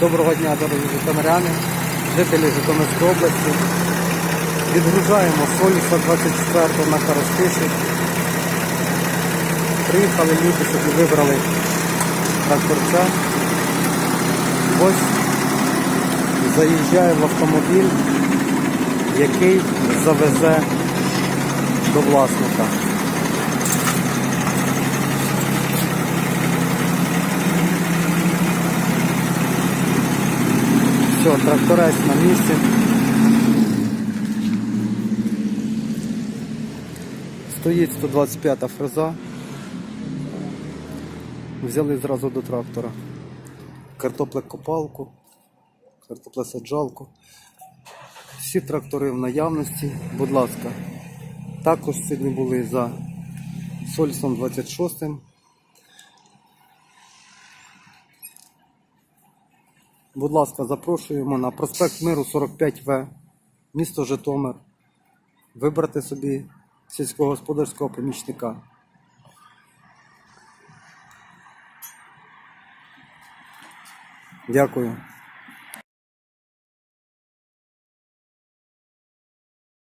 Доброго дня, дорогі житомиряни, жителі Житомирської області. Відгружаємо Соліса 24 на Каростиші. Приїхали люди, собі вибрали тракторця. Ось заїжджає в автомобіль, який завезе до власника. Все, тракторець на місці. Стоїть 125 фреза. Взяли зразу до трактора. Картоплекопалку, картоплесаджалку. Всі трактори в наявності, будь ласка. Також сьогодні були за Сольсом 26. Будь ласка, запрошуємо на проспект Миру 45В, місто Житомир. Вибрати собі сільськогосподарського помічника. Дякую.